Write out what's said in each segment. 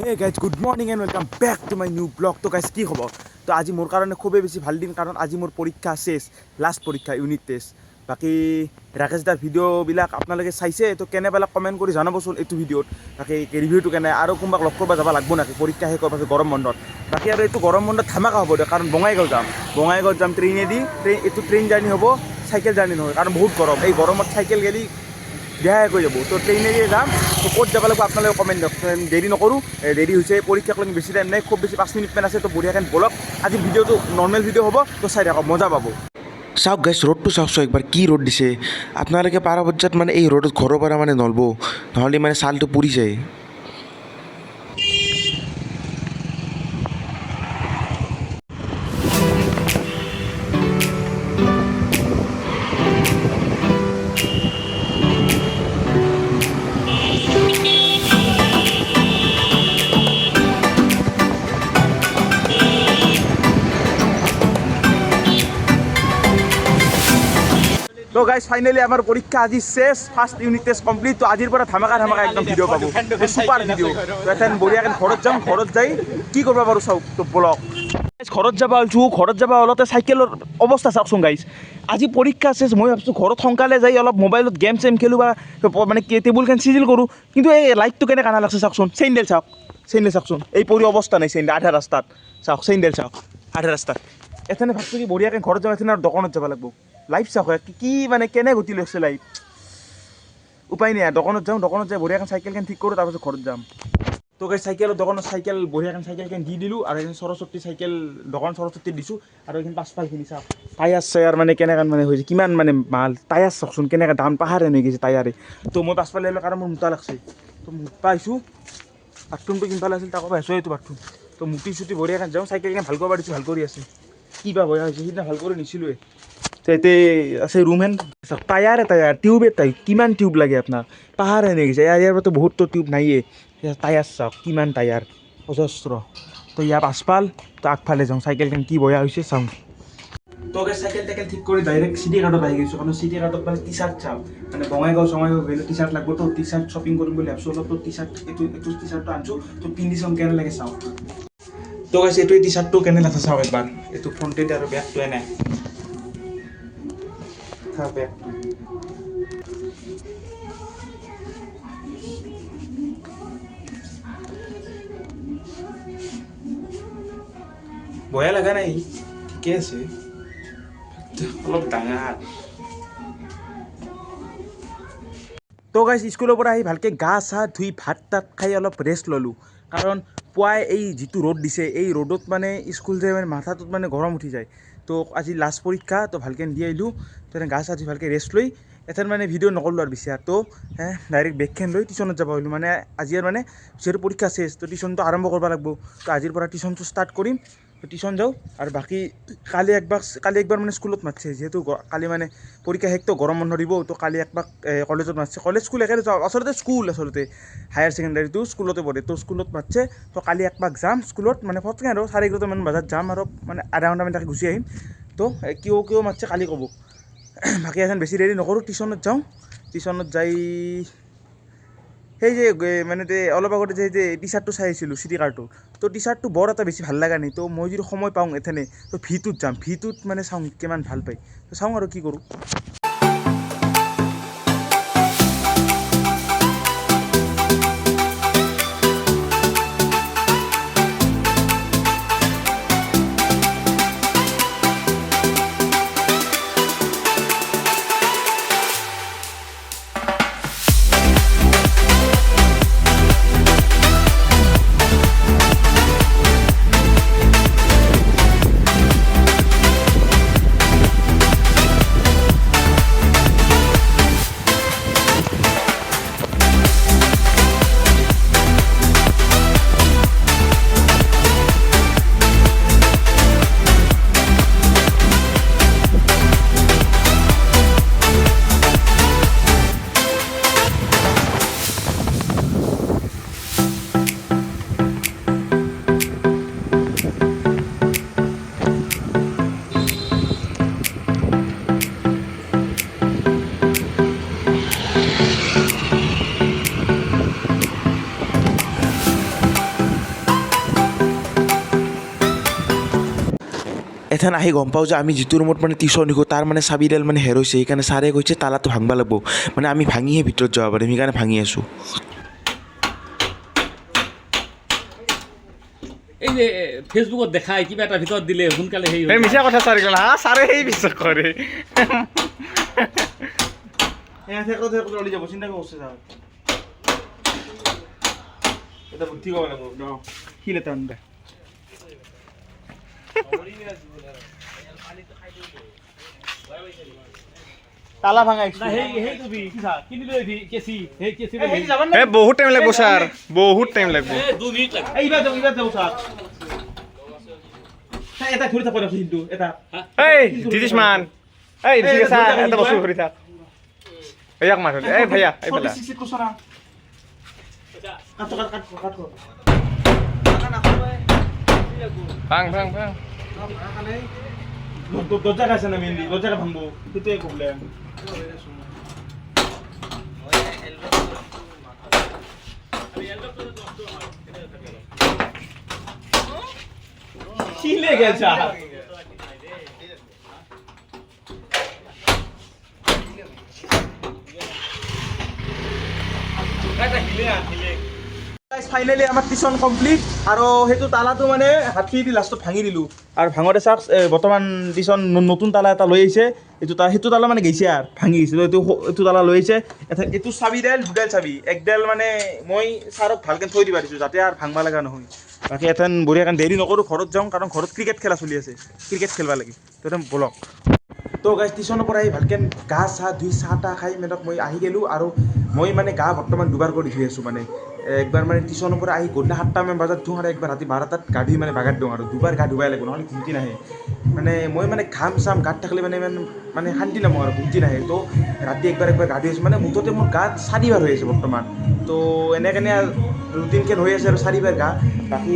Hey guys good morning and welcome back to my new vlog তো guys কি খবৰ? তো আজি মোৰ কাৰণে খুবেই বেছি ভালো দিন কাৰণ আজি মোৰ পৰীক্ষা শেষ লাষ্ট পৰীক্ষা ইউনিট টেষ্ট বাকী ৰাকেশ দাৰ ভিডিঅ'বিলাক আপোনালোকে চাইছে, তো কেনে পালে কমেণ্ট কৰি জনাবচোন এইটো ভিডিঅ'ত বাকী ৰিভিউটো কেনে, আৰু কোনোবাক লগ কৰিব যাব লাগব নেকি? পৰীক্ষা শেষ হোৱাৰ পাছত গৰম বন্ধত। বাকী আৰু এইটো গৰম বন্ধত ধামাকা হ'ব দিয়ক কাৰণ বঙাইগাঁও যাম। বঙাইগাঁৱত যাম ট্ৰেইনেদি ট্ৰেইন এইটো ট্ৰেইন জাৰ্ণি হ'ব চাইকেল জাৰ্ণি নহয়, কাৰণ বহুত গৰম। এই গৰমত চাইকেল গেলি বেয়াই হৈ যাব? তো ট্ৰেইনেৰে যাম। তো ক'ত যাব লাগিব আপোনালোকে কমেণ্ট দিয়ক। দেৰি নকৰোঁ। দেৰি হৈছে, পৰীক্ষাক লৈ বেছি টাইম নাই, খুব বেছি পাঁচ মিনিটমান আছে, তো বঢ়িয়াকৈ বলক আজি ভিডিঅ'টো নৰ্মেল ভিডিঅ' হ'ব, তো চাই থাকক, মজা পাব। চাওক গাইছ ৰ'দটো চাওকচোন একবাৰ কি ৰ'দ দিছে। আপোনালোকে পাৰা পৰ্যায়ত মানে এই ৰ'দত ঘৰৰ পৰা মানে নলব। নহ'লে মানে ছালটো পুৰি যায়। তো গাইজ ফাইনেলি আমাৰ পৰীক্ষা আজি শেষ ফাৰ্ষ্ট ইউনিট টেষ্ট কমপ্লিট তো আজিৰ পৰা ধামাকা ধামাকা একদম ভিডিঅ' পাব। চুপাৰ ভিডিঅ' তো এথেন বঢ়িয়াকৈ ঘৰত যাম ঘৰত যাই কি কৰিব পাৰোঁ চাওক তো Guys, ঘৰত যাব ওলছোঁ ঘৰত যাব ওলতে চাইকেলৰ অৱস্থা চাওকচোন গাইজ আজি পৰীক্ষা শেষ মই ভাবিছোঁ ঘৰত সোনকালে যাই অলপ মোবাইলত গেম চেম খেলোঁ বা মানে টেবুলখন চিজিল কৰোঁ। কিন্তু এই লাইটটো কেনে কানা লাগছে চাওকচোন? চেইনডেল চাওক চেইনডেল চাওকচোন। এই পৰি অৱস্থা নাই চেইনডেল আধা ৰাস্তাত। চাওক চেইনডেল চাওক আধা ৰাস্তাত। এথেনে ভাবছোঁ কি বঢ়িয়াকৈ ঘৰত যাম এথেনে আৰু দোকানত যাব লাগিব। লাইফ চাওক কি- মানে কেনে গতি লৈছে লাইফ উপায় নাই দোকানত যাওঁ দোকানত যাই বঢ়িয়াকৈ চাইকেলখন ঠিক কৰোঁ তাৰপিছত ঘৰত যাম। তো গাই চাইকেলৰ দোকানত চাইকেল বঢ়িয়াকৈ চাইকেলখন দি দিলোঁ আৰু এইখন সৰস্বতী চাইকেল দোকান সৰস্বতী দিছোঁ আৰু এইখন পাঁচফালখিনি চাওক টায়াৰ চায়াৰ মানে কেনেকৈ মানে হৈছে কিমান মানে মাল টায়াৰ চাওকচোন কেনেকৈ দাম পাহাৰে হৈ গৈছে টায়াৰে। তো মই পাঁচফালে আহিলোঁ কাৰণ মোৰ মোটা লাগছে। তো মোটা আহিছোঁ বাথৰুমটো কিনফালে আছিল তাকো পাইছোঁ এইটো বাথৰুম তো মুটি চুটি বঢ়িয়াকৈ যাওঁ চাইকেলখন ভাল কৰিব পাৰিছোঁ ভাল কৰি আছে। কি বা বয়া হৈছে সিদিনা ভাল কৰি এতে আছে হেন চাওক, টায়াৰে টায়াৰ, টিউবে টাইপ, কিমান টিউব লাগে আপোনাক পাহাৰ হেনে গৈছে পৰাতো বহুততো টিউব নাইয়ে। এতিয়া টায়াৰ চাওক, কিমান টায়াৰ, অজস্ৰ। তো ইয়াৰ পাছফাল, তো আগফালে যাওঁ চাইকেলখন কি বয়া হৈছে চাওঁ। তো চাইকেল টাইকেল ঠিক কৰি ডাইৰেক্ট চিটি কাৰ্ডত আহি গৈছোঁ, কাৰণ চিটি কাৰ্ডত মানে টি চাৰ্ট চাওঁ। মানে বঙাইগাঁও, চঙাইগাঁও গ'লে টি চাৰ্ট লাগব, তো টি চাৰ্ট শ্বপিং কৰিম বুলি ভাবিছোঁ অলপ তো টি চাৰ্ট এইটো এইটো টি চাৰ্টটো আনিছোঁ, তো পিন্ধি চাওঁ কেনে লাগে চাওঁ। তো গাইছে এইটো টি চাৰ্টটো কেনে লাগে চাওঁ একবাৰ? এইটো ফ্ৰণ্টেড আৰু বেকটো এনে বেক বয়া লগা নাই? ঠিকে আছে? অলপ ডাঙৰ। তো গাইছ স্কুলৰ পৰা আহি ভালকৈ গা চা ধুই ভাত তাত খাই অলপ ৰেষ্ট ল'লোঁ। কাৰণ পুৱাই এই যিটো ৰ'দ দিছে এই ৰ'দত মানে স্কুল যায় মানে মাথাটোত মানে গৰম উঠি যায়। তো আজি লাষ্ট পৰীক্ষা তো ভালকৈ দি আহিলোঁ তো এনে গা চা ধুই ভালকৈ ৰেষ্ট লৈ এথেন মানে ভিডিঅ' নকৰিলোঁ আৰু বেছি আৰু। তো ডাইৰেক্ট বেগখন লৈ টিউশ্যনত যাব আহিলোঁ। মানে আজি আৰু মানে যিহেতু পৰীক্ষা শেষ তো টিউশ্যনটো আৰম্ভ কৰিব লাগিব। তো আজিৰ পৰা টিউশ্যনটো ষ্টাৰ্ট কৰিম। টিউশ্যন যাওঁ আৰু বাকী কালি একবাৰ কালি একবাৰ মানে স্কুলত মাতিছে যিহেতু কালি মানে পৰীক্ষা শেষটো গৰম বন্ধ দিব তো কালি একবাৰ এ, কলেজত মাতিছে। কলেজ স্কুল একে যাওঁ আচলতে স্কুল আচলতে হায়াৰ ছেকেণ্ডাৰীটো স্কুলতে পঢ়ে তো স্কুলত মাতিছে। তো কালি একপাক যাম স্কুলত মানে ফটকৈ আৰু চাৰে এঘাৰটামান বজাত যাম আৰু মানে আধা ঘণ্টামান তাকে গুচি আহিম। তো কিয় কিয় মাতিছে কালি ক'ব। বাকী এজন বেছি দেৰি নকৰোঁ টিউশ্যনত যাওঁ। টিউশ্যনত যাই সেই যে মানে তে অলপ আগতে যে যে টি চাৰ্টটো চাই আহিছিলোঁ চিটি কাৰ্ডটো তো টি চাৰ্টটো বৰ এটা বেছি ভাল লগা নাই তো মই যদি সময় পাওঁ এথেনে তো ভিটোত যাম ভিটোত মানে চাওঁ কিমান ভাল পায়। তো চাওঁ আৰু কি কৰোঁ। এথেন আহি গম পাওঁ যে আমি যিটো ৰুমত মানে টিউশ্যন শিকোঁ তাৰ মানে চাবিডাল মানে হেৰাইছে সেইকাৰণে ছাৰে কৈছে তালাটো ভাঙবা লাগব। মানে আমি ভাঙিহে ভিতৰত যাব পাৰিম সেইকাৰণে ভাঙি আছোঁ। এই যে ফেচবুকত দেখাই কিবা এটা ভিতৰত দিলে সোনকালে হৈ মিছা কথা ছাৰ গ'ল হা ছাৰে সেই বিশ্বাস কৰে। থেকো থেকো চলি যাব চিন্তা তালা ভাঙা বহুত টাইম লাগব ছাৰ বহুত টাইম লাগব স্যার হ্যাঁ এই দিদিছ মান এই ঠিক আছে এটা বস্তু কৰি থাক এই এক এই ভাইয়া এই বেলা ভাং ভাং ভাং দরজা কাছে না মেনলি দরজাটা ভাঙবো সেটাই প্রবলেম কি লেগেছে ফাইনেলি আমাৰ টিউশ্যন কমপ্লিট আৰু সেইটো তালাটো মানে হাতী দি লাষ্টত ভাঙি দিলোঁ আৰু ভাঙোতে চাওক বৰ্তমান টিউশ্যন নতুন তালা এটা লৈ আহিছে। এইটো তালা সেইটো তালা মানে গৈছে আৰু ভাঙি গৈছে। এইটো এইটো তালা লৈ আহিছে। এইটো চাবিডাল দুডাল চাবি। একডাল মানে মই ছাৰক ভালকৈ থৈ দিবা দিছোঁ যাতে আৰু ভাঙবা লগা নহয়। বাকী এথেন বঢ়িয়াকৈ দেৰি নকৰোঁ ঘৰত যাওঁ কাৰণ ঘৰত ক্ৰিকেট খেলা চলি আছে। ক্ৰিকেট খেলিব লাগে। তো একদম বলক। তো গাইজ টিউশ্যনৰ পৰা আহি ভালকৈ গা চাহ ধুই চাহ তাহ খাই মেলক মই আহি গ'লোঁ আৰু মই মানে গা বৰ্তমান দুবাৰ কৰি ধুই আছোঁ মানে। একবাৰ মানে টিউশ্যনৰ পৰা আহি গধূলি সাতটামান বজাত ধুওঁ আৰু একবাৰ ৰাতি বাৰটাত গা ধুই মানে বাগাত দিওঁ আৰু। দুবাৰ গা ধুবাই লাগিব নহ'লে ঘুমটি নাহে। মানে মই মানে ঘাম চাম গাত থাকিলে মানে ইমান মানে শান্তি নাপাওঁ আৰু ঘুমটি নাহে। তো ৰাতি একবাৰ একবাৰ গা ধুই আছোঁ মানে মুঠতে মোৰ গাত চাৰিবাৰ হৈ আছে বৰ্তমান। তো এনে কেনে ৰুটিনকৈ হৈ আছে আৰু চাৰিবাৰ গা। বাকী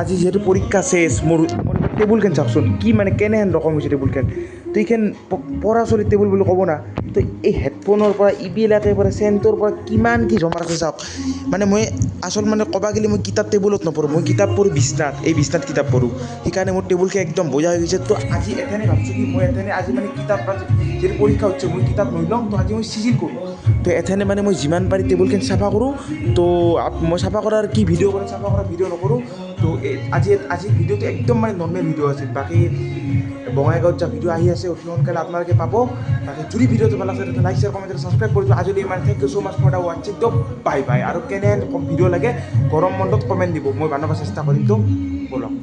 আজি যিহেতু পৰীক্ষা চেছ মোৰ মোৰ টেবুলখন চাওকচোন? কি মানে কেনেহেন ৰকম হৈছে টেবুলখন তো এইখন প- পঢ়া চলিৰ টেবুল বুলি ক'ব না তো এই হেডফোনৰ পৰা ইবিলাকে পৰা চেণ্টৰ পৰা কিমান কি জমা ৰাখে চাওক। মানে মই আচল মানে ক'বা গ'লে মই কিতাপ টেবুলত নপঢ়োঁ মই কিতাপ পঢ়োঁ বিচনাত এই বিচনাত কিতাপ পঢ়োঁ। সেইকাৰণে মোৰ টেবুলখন একদম বজা হৈ গৈছে। তো আজি এথেনে ভাবছোঁ কি মই এথেনে আজি মানে কিতাপ যিহেতু পৰীক্ষা হৈছে মই কিতাপ লৈ লওঁ তো আজি মই চিজিল কৰোঁ। তো এথেনে মানে মই যিমান পাৰি টেবুলখন চাফা কৰোঁ তো মই চাফা কৰাৰ কি ভিডিঅ' কৰিম চাফা কৰাৰ ভিডিঅ' নকৰোঁ। তো আজি আজি ভিডিঅ'টো একদম মানে নৰ্মেল ভিডিঅ' আছিল। বাকী বঙাইগাঁৱত যা ভিডিঅ' আহি আছে অতি সোনকালে আপোনালোকে পাব। বাকী যদি ভিডিঅ'টো ভাল তেতিয়া লাইক শ্বেয়াৰ কমেণ্ট ছাবস্ক্ৰাইব কৰি দিওঁ আজিলৈ ইমান thank you so' much for the ৱাচিং দ বাই বাই আৰু কেনে ভিডিঅ' লাগে গৰম বন্ধত কমেণ্ট দিব। মই বনাব চেষ্টা কৰিম তো ব'লক।